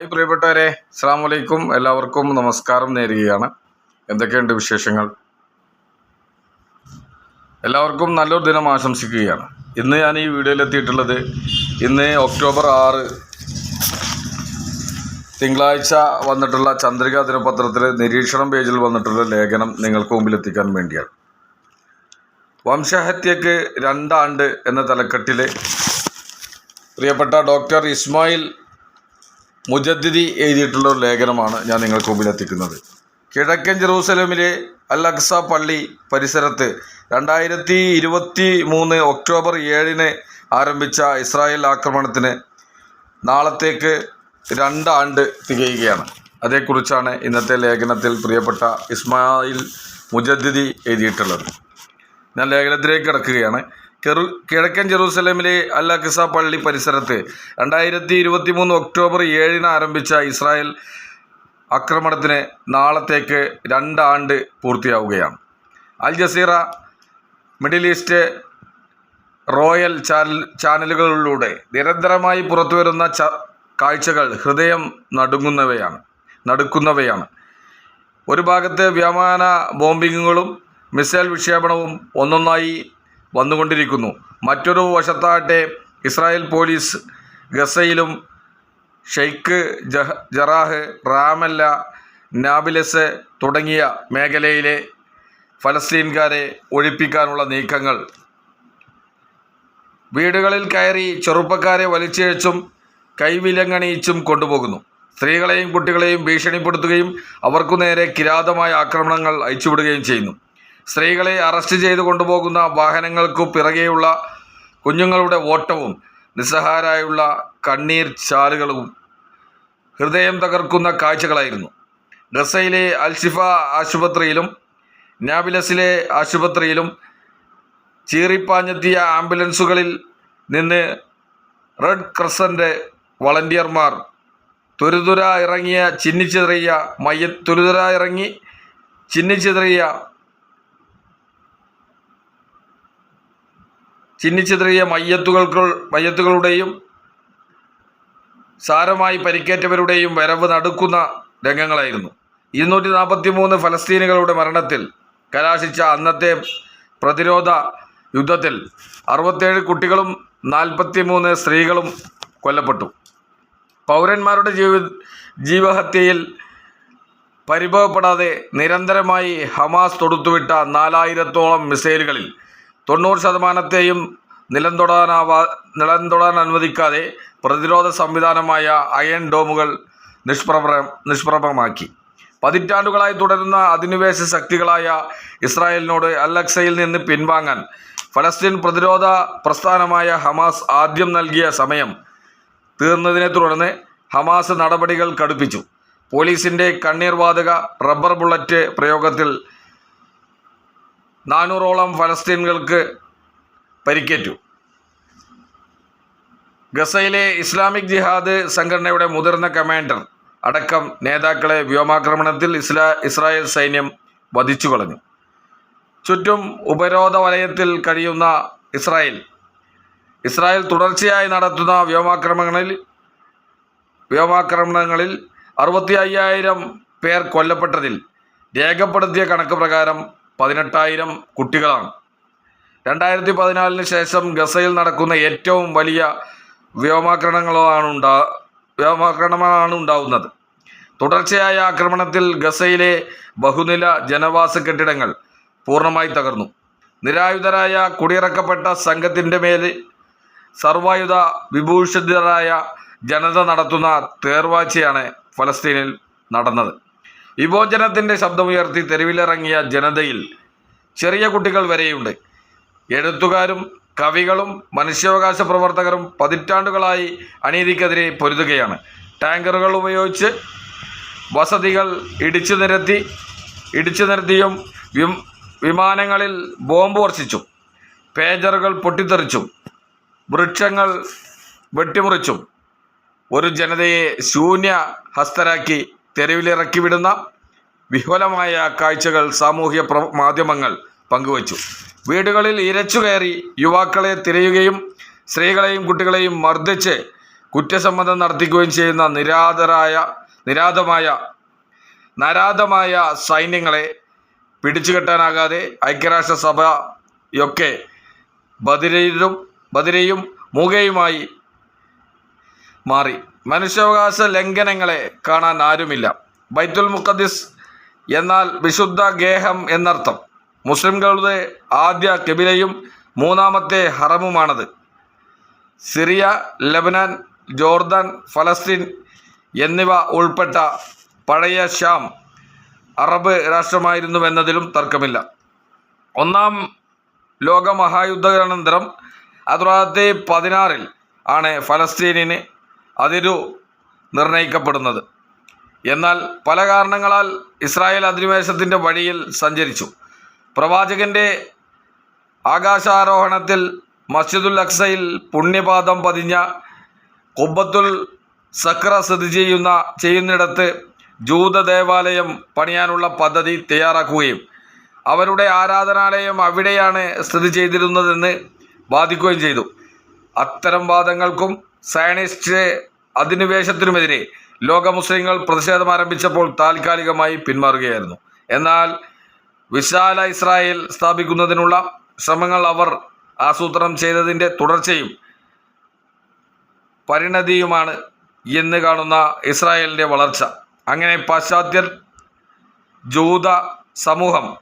പ്രിയപ്പെട്ടവരെ അസ്സാം വലൈക്കും എല്ലാവർക്കും നമസ്കാരം നേരുകയാണ്. എന്തൊക്കെയുണ്ട് വിശേഷങ്ങൾ? എല്ലാവർക്കും നല്ലൊരു ദിനം ആശംസിക്കുകയാണ്. ഇന്ന് ഞാൻ ഈ വീഡിയോയിൽ എത്തിയിട്ടുള്ളത് ഇന്ന് ഒക്ടോബർ ആറ് തിങ്കളാഴ്ച വന്നിട്ടുള്ള ചന്ദ്രിക ദിനപത്രത്തിൽ നിരീക്ഷണം പേജിൽ വന്നിട്ടുള്ള ലേഖനം നിങ്ങൾക്ക് മുമ്പിൽ എത്തിക്കാൻ വേണ്ടിയാണ്. വംശഹത്യക്ക് രണ്ടാണ്ട് എന്ന തലക്കെട്ടിൽ പ്രിയപ്പെട്ട ഡോക്ടർ ഇസ്മായിൽ മുജദ്ദിദി എഴുതിയിട്ടുള്ള ഒരു ലേഖനമാണ് ഞാൻ നിങ്ങൾക്ക് മുമ്പിൽ എത്തിക്കുന്നത്. കിഴക്കൻ ജെറൂസലേമിലെ അൽ അക്സ പള്ളി പരിസരത്ത് രണ്ടായിരത്തി ഇരുപത്തി മൂന്ന് ഒക്ടോബർ ഏഴിന് ആരംഭിച്ച ഇസ്രായേൽ ആക്രമണത്തിന് നാളത്തേക്ക് രണ്ടാണ്ട് തികയുകയാണ്. അതേക്കുറിച്ചാണ് ഇന്നത്തെ ലേഖനത്തിൽ പ്രിയപ്പെട്ട ഇസ്മായിൽ മുജദ്ദിദി എഴുതിയിട്ടുള്ളത്. ഞാൻ ലേഖനത്തിലേക്ക് കിടക്കുകയാണ്. കെറു കിഴക്കൻ ജെറൂസലേമിലെ അൽ അക്സ പള്ളി പരിസരത്ത് രണ്ടായിരത്തി ഇരുപത്തി മൂന്ന് ഒക്ടോബർ ഏഴിന് ആരംഭിച്ച ഇസ്രായേൽ ആക്രമണത്തിന് നാളത്തേക്ക് രണ്ടാണ്ട് പൂർത്തിയാവുകയാണ്. Al Jazeera Middle East royal channel ചാനലുകളിലൂടെ നിരന്തരമായി പുറത്തുവരുന്ന ച കാഴ്ചകൾ ഹൃദയം നടുങ്ങുന്നവയാണ് നടുക്കുന്നവയാണ്. ഒരു ഭാഗത്ത് വ്യോമാന ബോംബിങ്ങുകളും മിസൈൽ വിക്ഷേപണവും ഒന്നൊന്നായി വന്നുകൊണ്ടിരിക്കുന്നു. മറ്റൊരു വശത്താകട്ടെ ഇസ്രായേൽ പോലീസ് ഗസയിലും ഷെയ്ഖ് ജറാഹ് റാമല്ല നാബിലസ് തുടങ്ങിയ മേഖലയിലെ ഫലസ്തീൻകാരെ ഒഴിപ്പിക്കാനുള്ള നീക്കങ്ങൾ. വീടുകളിൽ കയറി ചെറുപ്പക്കാരെ വലിച്ചിഴച്ചും കൈവിലങ്ങണിയിച്ചും കൊണ്ടുപോകുന്നു. സ്ത്രീകളെയും കുട്ടികളെയും ഭീഷണിപ്പെടുത്തുകയും അവർക്കു നേരെ കിരാതമായ ആക്രമണങ്ങൾ അയച്ചുവിടുകയും ചെയ്യുന്നു. സ്ത്രീകളെ അറസ്റ്റ് ചെയ്ത് കൊണ്ടുപോകുന്ന വാഹനങ്ങൾക്കു പിറകെയുള്ള കുഞ്ഞുങ്ങളുടെ ഓട്ടവും നിസ്സഹാരായുള്ള കണ്ണീർ ചാലുകളും ഹൃദയം തകർക്കുന്ന കാഴ്ചകളായിരുന്നു. ഗസയിലെ അൽഷിഫ ആശുപത്രിയിലും നാബിലസിലെ ആശുപത്രിയിലും ചീറിപ്പാഞ്ഞെത്തിയ ആംബുലൻസുകളിൽ നിന്ന് റെഡ് ക്രസന്റ് വളണ്ടിയർമാർ തുരുതുര ഇറങ്ങിയ ചിന്നിച്ചിതറിയ മയ്യ തുരുതുര ഇറങ്ങി ചിന്നിച്ചിതറിയ ചിന്നിച്ചിതറിയ മയ്യത്തുകൾക്ക് മയ്യത്തുകളുടെയും സാരമായി പരിക്കേറ്റവരുടെയും വരവ് നടുക്കുന്ന രംഗങ്ങളായിരുന്നു. ഇരുന്നൂറ്റി നാൽപ്പത്തി മൂന്ന് ഫലസ്തീനുകളുടെ മരണത്തിൽ കലാശിച്ച അന്നത്തെ പ്രതിരോധ യുദ്ധത്തിൽ അറുപത്തേഴ് കുട്ടികളും നാൽപ്പത്തി മൂന്ന് സ്ത്രീകളും കൊല്ലപ്പെട്ടു. പൗരന്മാരുടെ ജീവി ജീവഹത്യയിൽ പരിഭവപ്പെടാതെ നിരന്തരമായി ഹമാസ് തൊടുത്തുവിട്ട നാലായിരത്തോളം മിസൈലുകളിൽ തൊണ്ണൂറ് ശതമാനത്തെയും നിലം തൊടാനാവാ നിലം തൊടാൻ അനുവദിക്കാതെ പ്രതിരോധ സംവിധാനമായ അയൺ ഡോമുകൾ നിഷ്പ്രഭ നിഷ്പ്രഭമാക്കി. പതിറ്റാണ്ടുകളായി തുടരുന്ന അധിനിവേശ ശക്തികളായ ഇസ്രായേലിനോട് അലക്സയിൽ നിന്ന് പിൻവാങ്ങാൻ ഫലസ്തീൻ പ്രതിരോധ പ്രസ്ഥാനമായ ഹമാസ് ആദ്യം നൽകിയ സമയം തീർന്നതിനെ തുടർന്ന് ഹമാസ് നടപടികൾ കടുപ്പിച്ചു. പോലീസിന്റെ കണ്ണീർ വാതക റബ്ബർ ബുള്ളറ്റ് പ്രയോഗത്തിൽ നാനൂറോളം ഫലസ്തീനുകൾക്ക് പരിക്കേറ്റു. ഗസയിലെ ഇസ്ലാമിക് ജിഹാദ് സംഘടനയുടെ മുതിർന്ന കമാൻഡർ അടക്കം നേതാക്കളെ വ്യോമാക്രമണത്തിൽ ഇസ്ലാ ഇസ്രായേൽ സൈന്യം വധിച്ചു കളഞ്ഞു. ചുറ്റും ഉപരോധ വലയത്തിൽ കഴിയുന്ന ഇസ്രായേൽ ഇസ്രായേൽ തുടർച്ചയായി നടത്തുന്ന വ്യോമാക്രമണങ്ങളിൽ വ്യോമാക്രമണങ്ങളിൽ അറുപത്തി അയ്യായിരം പേർ കൊല്ലപ്പെട്ടതിൽ രേഖപ്പെടുത്തിയ കണക്ക് പ്രകാരം പതിനെട്ടായിരം കുട്ടികളാണ്. രണ്ടായിരത്തി പതിനാലിന് ശേഷം ഗസയിൽ നടക്കുന്ന ഏറ്റവും വലിയ വ്യോമാക്രമണങ്ങളാണ് ഉണ്ടാ വ്യോമാക്രമണമാണ് ഉണ്ടാവുന്നത്. തുടർച്ചയായ ആക്രമണത്തിൽ ഗസയിലെ ബഹുനില ജനവാസ കെട്ടിടങ്ങൾ പൂർണമായി തകർന്നു. നിരായുധരായ കുടിയിറക്കപ്പെട്ട സംഘത്തിന്റെ മേൽ സർവായുധ വിഭൂഷിതരായ ജനത നടത്തുന്ന തേർവാഴ്ചയാണ് ഫലസ്തീനിൽ നടന്നത്. വിമോചനത്തിന്റെ ശബ്ദമുയർത്തി തെരുവിലിറങ്ങിയ ജനതയിൽ ചെറിയ കുട്ടികൾ വരെയുണ്ട്. എഴുത്തുകാരും കവികളും മനുഷ്യാവകാശ പ്രവർത്തകരും പതിറ്റാണ്ടുകളായി അനീതിക്കെതിരെ പൊരുതുകയാണ്. ടാങ്കറുകൾ ഉപയോഗിച്ച് വസതികൾ ഇടിച്ചു നിരത്തി ഇടിച്ചു നിരത്തിയും വിമാനങ്ങളിൽ ബോംബ് വർഷിച്ചു പേജറുകൾ പൊട്ടിത്തെറിച്ചും വൃക്ഷങ്ങൾ വെട്ടിമുറിച്ചും ഒരു ജനതയെ ശൂന്യ ഹസ്തരാക്കി തെരുവിലിറക്കി വിടുന്ന വിഹുലമായ കാഴ്ചകൾ സാമൂഹ്യ മാധ്യമങ്ങൾ പങ്കുവച്ചു. വീടുകളിൽ ഇരച്ചുകയറി യുവാക്കളെ തിരയുകയും സ്ത്രീകളെയും കുട്ടികളെയും മർദ്ദിച്ച് കുറ്റസമ്മതം നടത്തിക്കുകയും ചെയ്യുന്ന നിരാധരായ നിരാധമായ നരാധമായ സൈന്യങ്ങളെ പിടിച്ചുകെട്ടാനാകാതെ ഐക്യരാഷ്ട്രസഭയൊക്കെ ബദിരയിലും ബദിരയും മൂകയുമായി മാറി. മനുഷ്യാവകാശ ലംഘനങ്ങളെ കാണാൻ ആരുമില്ല. ബൈത്തുൽ മുഖദ്ദിസ് എന്നാൽ വിശുദ്ധ ഗേഹം എന്നർത്ഥം. മുസ്ലിംകളുടെ ആദ്യ കെബിലയും മൂന്നാമത്തെ ഹറമുമാണത്. സിറിയ ലബനാൻ ജോർദാൻ ഫലസ്തീൻ എന്നിവ ഉൾപ്പെട്ട പഴയ ഷ്യാം അറബ് രാഷ്ട്രമായിരുന്നുവെന്നതിലും തർക്കമില്ല. ഒന്നാം ലോക അതുറാത്തി പതിനാറിൽ ആണ് ഫലസ്തീനിന് അതിരു നിർണയിക്കപ്പെടുന്നത്. എന്നാൽ പല കാരണങ്ങളാൽ ഇസ്രായേൽ അധിനിവേശത്തിന്റെ വഴിയിൽ സഞ്ചരിച്ചു. പ്രവാചകന്റെ ആകാശാരോഹണത്തിൽ മസ്ജിദുൽ അക്സയിൽ പുണ്യപാദം പതിഞ്ഞ കുബത്തുൽ സക്ര സ്ഥിതി ചെയ്യുന്ന ചെയ്യുന്നിടത്ത് ജൂത ദേവാലയം പണിയാനുള്ള പദ്ധതി തയ്യാറാക്കുകയും അവരുടെ ആരാധനാലയം അവിടെയാണ് സ്ഥിതി ചെയ്തിരുന്നതെന്ന് വാദിക്കുകയും ചെയ്തു. അത്തരം വാദങ്ങൾക്കും സയനിസ്റ്റ് അധിനിവേശത്തിനുമെതിരെ ലോക മുസ്ലിങ്ങൾ പ്രതിഷേധം ആരംഭിച്ചപ്പോൾ താൽക്കാലികമായി പിന്മാറുകയായിരുന്നു. എന്നാൽ വിശാല ഇസ്രായേൽ സ്ഥാപിക്കുന്നതിനുള്ള ശ്രമങ്ങൾ അവർ ആസൂത്രണം ചെയ്തതിന്റെ തുടർച്ചയും പരിണതിയുമാണ് എന്ന് കാണുന്ന ഇസ്രായേലിന്റെ വളർച്ച. അങ്ങനെ പാശ്ചാത്യ ജൂത സമൂഹം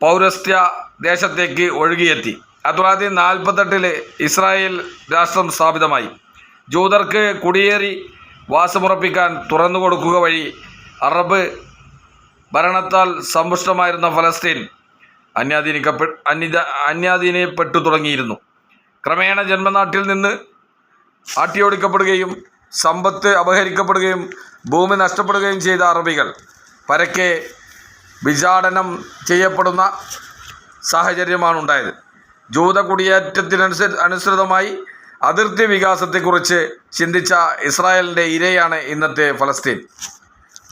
പൗരസ്ത്യ ദേശത്തേക്ക് ഒഴുകിയെത്തി. ആയിരത്തി തൊള്ളായിരത്തി നാൽപ്പത്തെട്ടിൽ ഇസ്രായേൽ രാഷ്ട്രം സ്ഥാപിതമായി. ജൂതർക്ക് കുടിയേറി വാസമുറപ്പിക്കാൻ തുറന്നു കൊടുക്കുക വഴി അറബ് ഭരണത്താൽ സമ്പുഷ്ടമായിരുന്ന ഫലസ്തീൻ അന്യാധീനിക്കപ്പെ അന്യത അന്യാധീനപ്പെട്ടു തുടങ്ങിയിരുന്നു. ക്രമേണ ജന്മനാട്ടിൽ നിന്ന് ആട്ടിയോടിക്കപ്പെടുകയും സമ്പത്ത് അപഹരിക്കപ്പെടുകയും ഭൂമി നഷ്ടപ്പെടുകയും ചെയ്ത അറബികൾ പരക്കെ വിചാടനം ചെയ്യപ്പെടുന്ന സാഹചര്യമാണ് ഉണ്ടായത് ജൂത കുടിയേറ്റത്തിനനുസരി അനുസൃതമായി അതിർത്തി വികാസത്തെക്കുറിച്ച് ചിന്തിച്ച ഇസ്രായേലിന്റെ ഇരയാണ് ഇന്നത്തെ ഫലസ്തീൻ.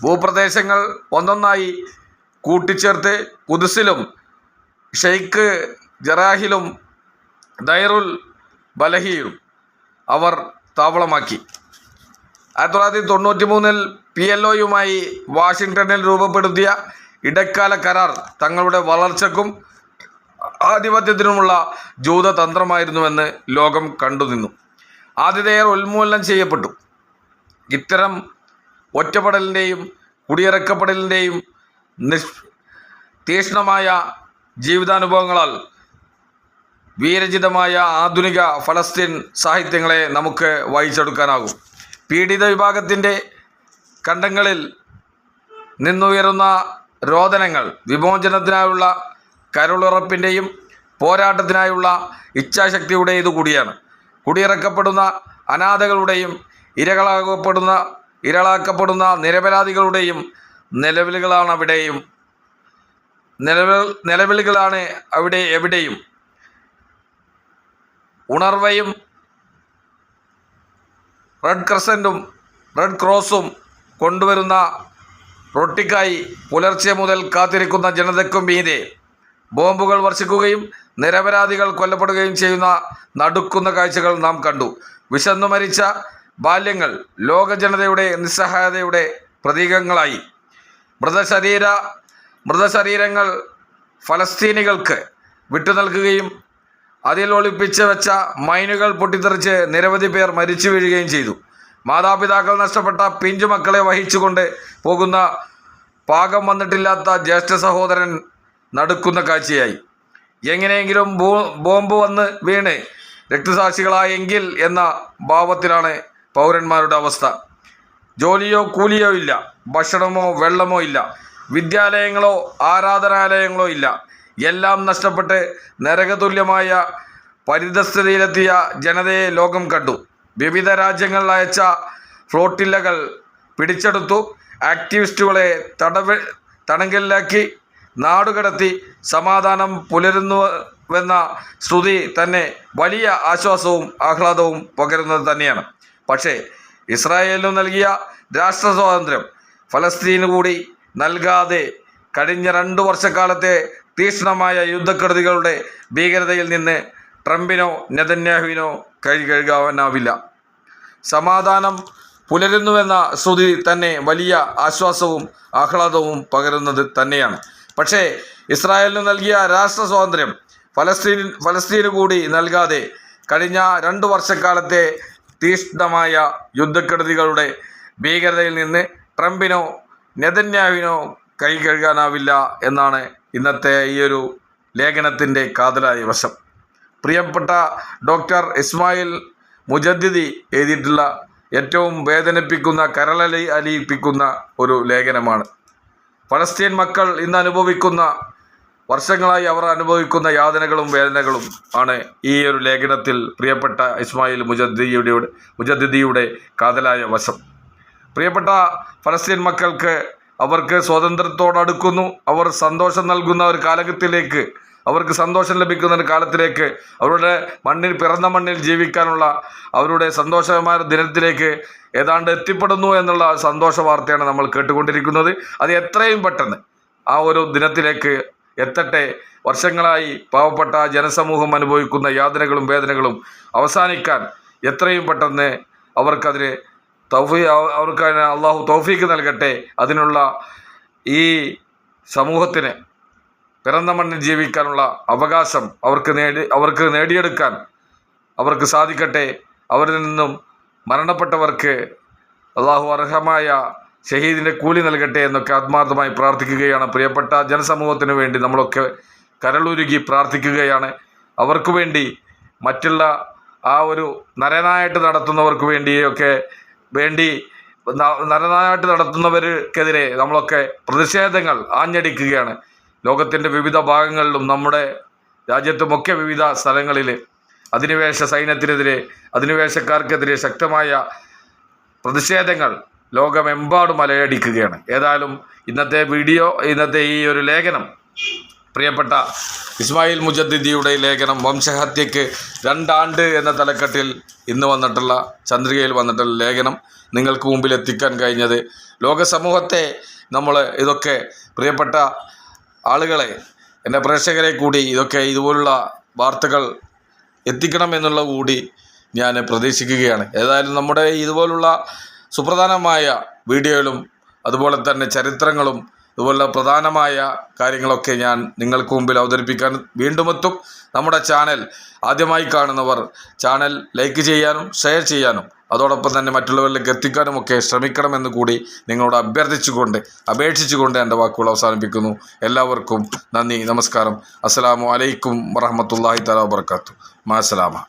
ഭൂപ്രദേശങ്ങൾ ഒന്നൊന്നായി കൂട്ടിച്ചേർത്ത് കുതിസിലും ഷെയ്ഖ് ജറാഹിലും ദൈറുൽ ബലഹിയും അവർ താവളമാക്കി. ആയിരത്തി തൊള്ളായിരത്തി തൊണ്ണൂറ്റി മൂന്നിൽ പി എൽ ഒയുമായി വാഷിങ്ടണിൽ രൂപപ്പെടുത്തിയ ഇടക്കാല കരാർ തങ്ങളുടെ വളർച്ചയ്ക്കും ആധിപത്യത്തിനുമുള്ള ജൂതതന്ത്രമായിരുന്നുവെന്ന് ലോകം കണ്ടുനിന്നു. ആതിഥേയർ ഉന്മൂലനം ചെയ്യപ്പെട്ടു. ഇത്തരം ഒറ്റപ്പെടലിന്റെയും കുടിയിറക്കപ്പെടലിന്റെയും നിഷ് തീക്ഷ്ണമായ ജീവിതാനുഭവങ്ങളാൽ വീരചിതമായ ആധുനിക ഫലസ്തീൻ സാഹിത്യങ്ങളെ നമുക്ക് വായിച്ചെടുക്കാനാകും. പീഡിത വിഭാഗത്തിന്റെ കണ്ടങ്ങളിൽ നിന്നുയരുന്ന രോദനങ്ങൾ വിമോചനത്തിനായുള്ള കരുളുറപ്പിന്റെയും പോരാട്ടത്തിനായുള്ള ഇച്ഛാശക്തിയുടെ കൂടിയാണ്. കുടിയിറക്കപ്പെടുന്ന അനാഥകളുടെയും ഇരകളാക്കപ്പെടുന്ന ഇരളാക്കപ്പെടുന്ന നിരപരാധികളുടെയും നിലവിലുകളാണ് അവിടെയും. നിലവിൽ നിലവിളികളാണ് അവിടെ എവിടെയും. ഉണർവയും റെഡ് ക്രസന്റും റെഡ് ക്രോസും കൊണ്ടുവരുന്ന റൊട്ടിക്കായി പുലർച്ചെ മുതൽ കാത്തിരിക്കുന്ന ജനതയ്ക്കും മീതെ ബോംബുകൾ വർഷിക്കുകയും നിരപരാധികൾ കൊല്ലപ്പെടുകയും ചെയ്യുന്ന നടുക്കുന്ന കാഴ്ചകൾ നാം കണ്ടു. വിശന്നു മരിച്ച ബാല്യങ്ങൾ ലോക ജനതയുടെ നിസ്സഹായതയുടെ പ്രതീകങ്ങളായി. മൃതശരീര മൃതശരീരങ്ങൾ ഫലസ്തീനികൾക്ക് വിട്ടു നൽകുകയും അതിൽ ഒളിപ്പിച്ച് വെച്ച മൈനുകൾ പൊട്ടിത്തെറിച്ച് നിരവധി പേർ മരിച്ചു വീഴുകയും ചെയ്തു. മാതാപിതാക്കൾ നഷ്ടപ്പെട്ട പിഞ്ചുമക്കളെ വഹിച്ചുകൊണ്ട് പോകുന്ന പാകം വന്നിട്ടില്ലാത്ത ജ്യേഷ്ഠ സഹോദരൻ നടുക്കുന്ന കാഴ്ചയായി. എങ്ങനെയെങ്കിലും ബോംബ് വന്ന് വീണ് രക്തസാക്ഷികളായെങ്കിൽ എന്ന ഭാവത്തിലാണ് പൗരന്മാരുടെ അവസ്ഥ. ജോലിയോ കൂലിയോ ഇല്ല. ഭക്ഷണമോ വെള്ളമോ ഇല്ല. വിദ്യാലയങ്ങളോ ആരാധനാലയങ്ങളോ ഇല്ല. എല്ലാം നഷ്ടപ്പെട്ട് നരകതുല്യമായ പരിതസ്ഥിതിയിലെത്തിയ ജനതയെ ലോകം കണ്ടു. വിവിധ രാജ്യങ്ങളിൽ അയച്ച ഫ്ലോട്ടില്ലകൾ പിടിച്ചെടുത്തു. ആക്ടിവിസ്റ്റുകളെ തടവ് തടങ്കലിലാക്കി. നാടുകടത്തി സമാധാനം പുലരുന്നുവെന്ന ശ്രുതി തന്നെ വലിയ ആശ്വാസവും ആഹ്ലാദവും പകരുന്നത് തന്നെയാണ്. പക്ഷേ ഇസ്രായേലിനു നൽകിയ രാഷ്ട്ര സ്വാതന്ത്ര്യം ഫലസ്തീന് കൂടി നൽകാതെ കഴിഞ്ഞ രണ്ട് വർഷക്കാലത്തെ തീക്ഷ്ണമായ യുദ്ധക്കെടുതികളുടെ ഭീകരതയിൽ നിന്ന് ട്രംപിനോ നെതന്യാഹുവിനോ കൈ കഴുകാനാവില്ല. സമാധാനം പുലരുന്നുവെന്ന ശ്രുതി തന്നെ വലിയ ആശ്വാസവും ആഹ്ലാദവും പകരുന്നത് തന്നെയാണ്. പക്ഷേ ഇസ്രായേലിന് നൽകിയ രാഷ്ട്ര സ്വാതന്ത്ര്യം ഫലസ്തീൻ ഫലസ്തീന് കൂടി നൽകാതെ കഴിഞ്ഞ രണ്ട് വർഷക്കാലത്തെ തീഷ്ണമായ യുദ്ധക്കെടുതികളുടെ ഭീകരതയിൽ നിന്ന് ട്രംപിനോ നെതന്യാവിനോ കൈ കഴുകാനാവില്ല എന്നാണ് ഇന്നത്തെ ഈ ഒരു ലേഖനത്തിന്റെ കാതലായ വശം. പ്രിയപ്പെട്ട ഡോക്ടർ ഇസ്മായിൽ മുജദ്ദിദി എഴുതിയിട്ടുള്ള ഏറ്റവും വേദനിപ്പിക്കുന്ന കരളലി അലിയിപ്പിക്കുന്ന ഒരു ലേഖനമാണ്. ഫലസ്തീൻ മക്കൾ ഇന്ന് അനുഭവിക്കുന്ന വർഷങ്ങളായി അവർ അനുഭവിക്കുന്ന യാതനകളും വേദനകളും ആണ് ഈ ഒരു ലേഖനത്തിൽ പ്രിയപ്പെട്ട ഇസ്മായിൽ മുജദ്ദിയുടെ മുജദ്ദിദിയുടെ കാതലായ വശം. പ്രിയപ്പെട്ട ഫലസ്തീൻ മക്കൾക്ക് അവർക്ക് സ്വാതന്ത്ര്യത്തോടടുക്കുന്നു. അവർ സന്തോഷം നൽകുന്ന ഒരു കാലഘട്ടത്തിലേക്ക് അവർക്ക് സന്തോഷം ലഭിക്കുന്ന ഒരു കാലത്തിലേക്ക് അവരുടെ മണ്ണിൽ പിറന്ന മണ്ണിൽ ജീവിക്കാനുള്ള അവരുടെ സന്തോഷകരമായ ദിനത്തിലേക്ക് ഏതാണ്ട് എത്തിപ്പെടുന്നു എന്നുള്ള സന്തോഷ വാർത്തയാണ് നമ്മൾ കേട്ടുകൊണ്ടിരിക്കുന്നത്. അത് എത്രയും പെട്ടെന്ന് ആ ഒരു ദിനത്തിലേക്ക് എത്തട്ടെ. വർഷങ്ങളായി പാവപ്പെട്ട ജനസമൂഹം അനുഭവിക്കുന്ന യാതനകളും വേദനകളും അവസാനിക്കാൻ എത്രയും പെട്ടെന്ന് അവർക്കതിന് തൗഫീ അവർക്ക് അള്ളാഹു തൗഫീക്ക് നൽകട്ടെ. അതിനുള്ള ഈ സമൂഹത്തിന് പിറന്ന മണ്ണിൽ ജീവിക്കാനുള്ള അവകാശം അവർക്ക് നേടി അവർക്ക് നേടിയെടുക്കാൻ അവർക്ക് സാധിക്കട്ടെ. അവരിൽ നിന്നും മരണപ്പെട്ടവർക്ക് അള്ളാഹു അർഹമായ ഷഹീദിന്റെ കൂലി നൽകട്ടെ എന്നൊക്കെ ആത്മാർത്ഥമായി പ്രാർത്ഥിക്കുകയാണ്. പ്രിയപ്പെട്ട ജനസമൂഹത്തിന് വേണ്ടി നമ്മളൊക്കെ കരളുരുകി പ്രാർത്ഥിക്കുകയാണ്. അവർക്ക് വേണ്ടി മറ്റുള്ള ആ ഒരു നരനായിട്ട് നടത്തുന്നവർക്ക് വേണ്ടിയൊക്കെ വേണ്ടി നരനായിട്ട് നടത്തുന്നവർക്കെതിരെ നമ്മളൊക്കെ പ്രതിഷേധങ്ങൾ ആഞ്ഞടിക്കുകയാണ്. ലോകത്തിന്റെ വിവിധ ഭാഗങ്ങളിലും നമ്മുടെ രാജ്യത്തുമൊക്കെ വിവിധ സ്ഥലങ്ങളിൽ അധിനിവേശ സൈന്യത്തിനെതിരെ അധിനിവേശക്കാർക്കെതിരെ ശക്തമായ പ്രതിഷേധങ്ങൾ ലോകമെമ്പാടും അലയടിക്കുകയാണ്. ഏതായാലും ഇന്നത്തെ വീഡിയോ ഇന്നത്തെ ഈ ഒരു ലേഖനം പ്രിയപ്പെട്ട ഇസ്മായിൽ മുജദ്ദിദിയുടെ ലേഖനം വംശഹത്യക്ക് രണ്ടാണ്ട് എന്ന തലക്കെട്ടിൽ ഇന്ന് വന്നിട്ടുള്ള ചന്ദ്രികയിൽ വന്നിട്ടുള്ള ലേഖനം നിങ്ങൾക്ക് മുമ്പിൽ എത്തിക്കാൻ കഴിഞ്ഞത് ലോക സമൂഹത്തെ നമ്മൾ ഇതൊക്കെ പ്രിയപ്പെട്ട ആളുകളെ എന്റെ പ്രേക്ഷകരെ കൂടി ഇതൊക്കെ ഇതുപോലുള്ള വാർത്തകൾ എത്തിക്കണം എന്നുള്ള കൂടി ഞാൻ പ്രതീക്ഷിക്കുകയാണ്. ഏതായാലും നമ്മുടെ ഇതുപോലുള്ള സുപ്രധാനമായ വീഡിയോയിലും അതുപോലെ തന്നെ ചരിത്രങ്ങളും ഇതുപോലുള്ള പ്രധാനമായ കാര്യങ്ങളൊക്കെ ഞാൻ നിങ്ങൾക്ക് മുമ്പിൽ അവതരിപ്പിക്കാൻ വീണ്ടുമെത്തും നമ്മുടെ ചാനൽ ആദ്യമായി കാണുന്നവർ ചാനൽ ലൈക്ക് ചെയ്യാനും ഷെയർ ചെയ്യാനും അതോടൊപ്പം തന്നെ മറ്റുള്ളവരിലേക്ക് എത്തിക്കാനുമൊക്കെ ശ്രമിക്കണമെന്ന് കൂടി നിങ്ങളോട് അഭ്യർത്ഥിച്ചുകൊണ്ട് അപേക്ഷിച്ചുകൊണ്ട് എന്റെ വാക്കുകൾ അവസാനിപ്പിക്കുന്നു. എല്ലാവർക്കും നന്ദി നമസ്കാരം. അസ്സലാമു അലൈക്കും വറഹമത്തല്ലാഹി തല വാബർക്കാത്തു മാസലാമ